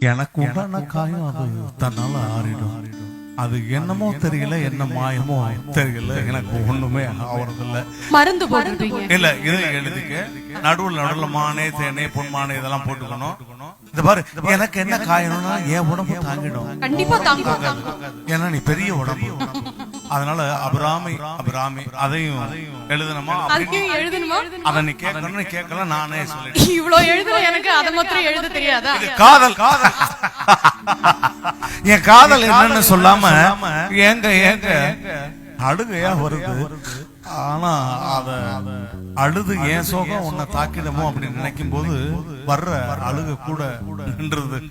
எனக்கு உண்டான காயம் அது. தன்னால ஆறிடும். அது என்னமோ தெரியல என்ன மாயமோ தெரியல. எனக்கு ஒண்ணுமே ஆவறதில்ல. மருந்து இல்ல இது எழுதிக்க. நடுவுல நடுவுல மானே தேனே பொன்மானே இதெல்லாம் போட்டுக்கணும். இது பாரு எனக்கு என்ன காயணும்னா என் உடம்பு தாங்கிடும். கண்டிப்பா தாங்கும். ஏன்னா நீ பெரிய உடம்பு. அதனால அபிராமி அபிராமி அதையும் எழுதணுமா? எழுதணுமா? அதை நீ கேட்கணும் நீ கேட்கல நானே சொல்லிட்டேன் இவ்வளவு எழுதுற எனக்கு அதை மாத்திரம் எழுத தெரியாதா? இது காதல். காதல் என் காதல் என்னன்னு சொல்லாம ஏங்க ஏங்க அழுகையா வருது. ஆனா அத அழுது ஏன் சோகம் உன்னை தாக்கிடுமோ அப்படின்னு நினைக்கும் போது வர்ற அழுக கூட நின்றுது.